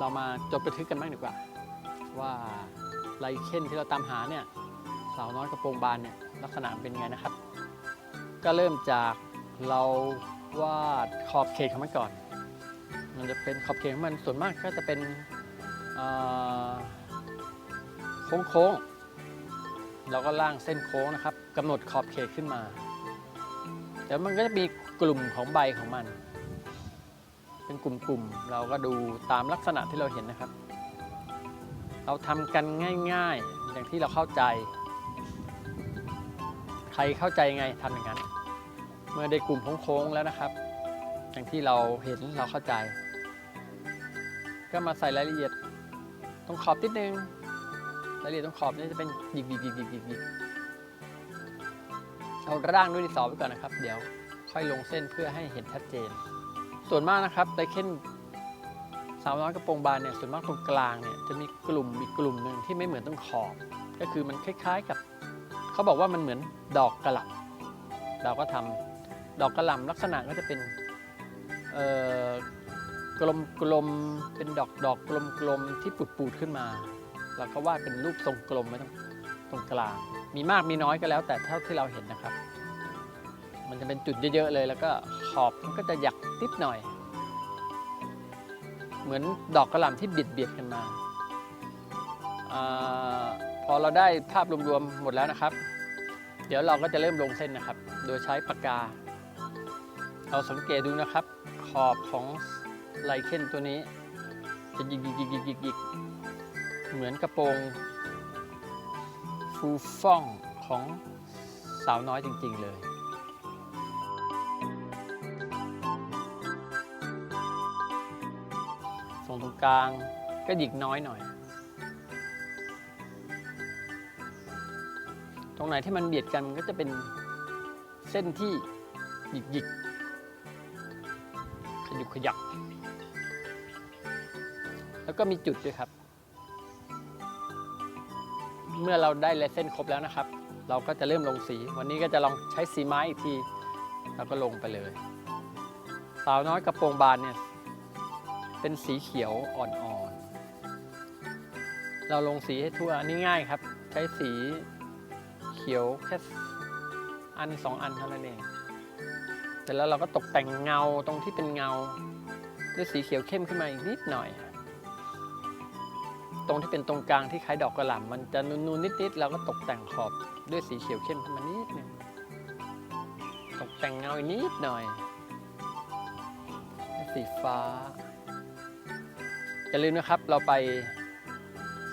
เรามาจดบันทึกกันบ้างดีกว่า ว่าไลเคนที่เราตามหาเนี่ยสาวน้อยกระโปรงบานเนี่ยลักษณะเป็นไงนะครับ ก็เริ่มจากเราวาดขอบเขตของมันก่อน มันจะเป็นขอบเขตของมันส่วนมากก็จะเป็นเอ่อโค้งๆเราก็ล่างเส้นโค้งนะครับกำหนดขอบเขตขึ้นมาแล้วมันก็จะมีกลุ่มของใบของมัน เป็นกลุ่มๆ เราก็ดูตามลักษณะที่เราเห็นนะครับ เราทำกันง่ายๆ อย่างที่เราเข้าใจ ใครเข้าใจไงทำอย่างนั้น เมื่อได้กลุ่มโค้งๆแล้วนะครับ อย่างที่เราเห็นเราเข้าใจ ก็มาใส่รายละเอียดตรงขอบนิดนึง รายละเอียดตรงขอบนี่จะเป็นหยิกหยิกหยิกหยิกหยิกหยิกเอาร่างด้วยดินสอไปก่อนนะครับ เดี๋ยวค่อยลงเส้นเพื่อให้เห็นชัดเจน ส่วนมากนะครับไดเคนสาวน้อยกระโปรงบานเนี่ยส่วนมากตรงกลางเนี่ยจะมีกลุ่มอีกกลุ่มหนึ่งที่ไม่เหมือนตรงขอบ ก็คือมันคล้ายๆกับ เขาบอกว่ามันเหมือนดอกกระหล่ำเราก็ทำดอกกระหล่ำลักษณะก็จะเป็นกลมกลมๆเป็นดอกดอกกลมกลมๆที่ปุดปูดๆขึ้นมาเราก็วาดเป็นรูปทรงกลมไว้ตรงตรงกลาง มีมากมีน้อยก็แล้ว แต่เท่าที่เราเห็นนะครับ มันจะเป็นจุดเยอะๆเลย แล้วก็ขอบมันก็จะหยักนิดหน่อย เหมือนดอกกระหล่ำที่บียดเบียดกันมาอพอเราได้ภาพรวมๆหมดแล้วนะครับ เดี๋ยวเราก็จะเริ่มลงเส้นนะครับ โดยใช้ปากกา เราสังเกตดูนะครับ ขอบของไลเคนตัวนี้ จะยิกหยิกหยิกหยิกหยิกหยิกเหมือนกระโปรงฟูฟ่องของสาวน้อยจริง ๆ เลย ตรงตรงกลางก็หยิกน้อยหน่อย ตรงไหนที่มันเบียดกันมันก็จะเป็นเส้นที่หยิกหยิกขยุกขยัก แล้วก็มีจุดด้วยครับ เมื่อเราได้ลายเส้นครบแล้วนะครับ เราก็จะเริ่มลงสี วันนี้ก็จะลองใช้สีไม้อีกทีแล้วก็ลงไปเลย สาวน้อยกระโปรงบานเนี่ย เป็นสีเขียวอ่อนๆ เราลงสีให้ทั่วอันนี้ง่ายครับ ใช้สีเขียวแค่อันสองอันเท่านั้นเองเสร็จแล้วเราก็ตกแต่งเงาตรงที่เป็นเงา ด้วยสีเขียวเข้มขึ้นมาอีกนิดหน่อย ตรงที่เป็นตรงกลางที่คล้ายดอกกระหล่ำมันจะนูนๆนิดๆเราก็ตกแต่งขอบด้วยสีเขียวเข้มขึ้นมานิดนึงตกแต่งเงาอีกนิดหน่อย สีฟ้า อย่าลืมนะครับเราไป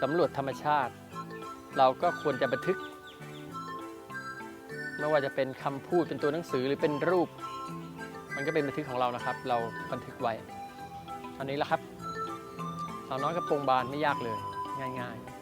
สำรวจธรรมชาติ เราก็ควรจะบันทึก ไม่ว่าจะเป็นคำพูดเป็นตัวหนังสือหรือเป็นรูป มันก็เป็นบันทึกของเรานะครับ เราบันทึกไว้อันนี้แหละครับสาวน้อยกระโปรงบานไม่ยากเลยง่าย ๆ